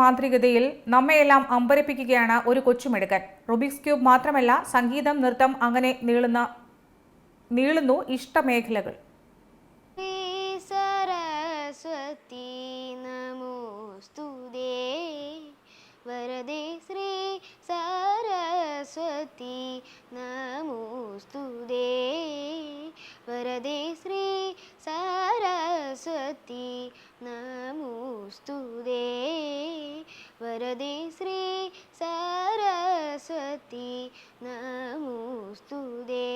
മാന്ത്രികതയിൽ നമ്മയെല്ലാം അമ്പരപ്പിക്കുകയാണ് ഒരു കൊച്ചുമെടുക്കൻ. Rubik's cube മാത്രമല്ല സംഗീതം നൃത്തം അങ്ങനെ നീളുന്ന നീളുന്നു ഇഷ്ടമേഖലകൾ. സരസ്വതി സരസ്വതി സരസ്വതി നമോസ്തുതേ വരദേ ശ്രീ സരസ്വതി നമോസ്തുതേ.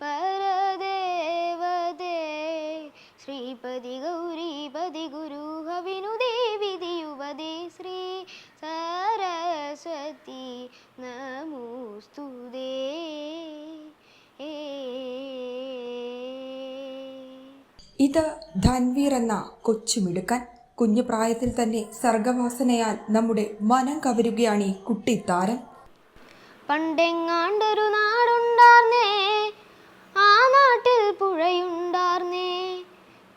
പരദേവതേ ശ്രീപതി ഗൗരീപതി ഗുരു ഗുരുഹവിനുദേ വിധിയുവദേ ശ്രീ സരസ്വതി നമോസ്തുതേ. ഇത് ധൻവീർ എന്ന കൊച്ചുമിടുക്കൻ കുഞ്ഞു പ്രായത്തിൽ തന്നെ സർഗവാസനയാൽ നമ്മുടെ മനം കവരുകയാണ് ഈ കുട്ടി താരം. പണ്ടെങ്ങാണ്ടൊരു നാടുണ്ടാർന്നേ ആ നാട്ടിൽ പുഴയുണ്ടാർന്നേ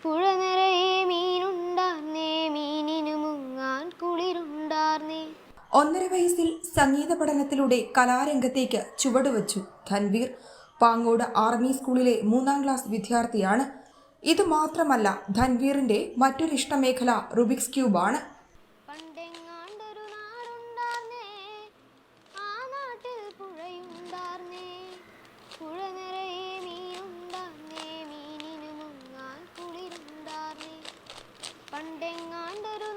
പുഴ നിറയെ മീനുണ്ടാർന്നേ മീനിനു മുങ്ങാൻ കുളിരുണ്ടാർന്നേ. ഒന്നര വയസ്സിൽ സംഗീത പഠനത്തിലൂടെ കലാരംഗത്തേക്ക് ചുവടുവച്ചു ധൻവീർ. പാങ്ങോട് ആർമി സ്കൂളിലെ മൂന്നാം ക്ലാസ് വിദ്യാർത്ഥിയാണ് ഇത് മാത്രമല്ല ധൻവീറിന്റെ മറ്റൊരു ഇഷ്ടമേഖല റുബിക്സ് ക്യൂബാണ് പണ്ടെങ്ങാണ്ടൊരു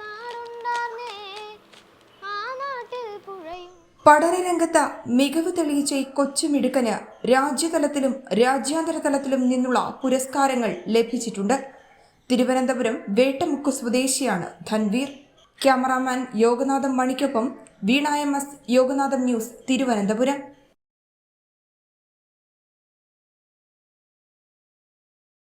പഠനരംഗത്ത് മികവ് തെളിയിച്ച ഈ കൊച്ചുമിടുക്കന് രാജ്യതലത്തിലും രാജ്യാന്തര തലത്തിലും നിന്നുള്ള പുരസ്കാരങ്ങൾ ലഭിച്ചിട്ടുണ്ട്. തിരുവനന്തപുരം വേട്ടമുക്ക് സ്വദേശിയാണ് Dhanveer. Cameraman Yoganatham മണിക്കൊപ്പം Veena M S Yoganatham news Thiruvananthapuram.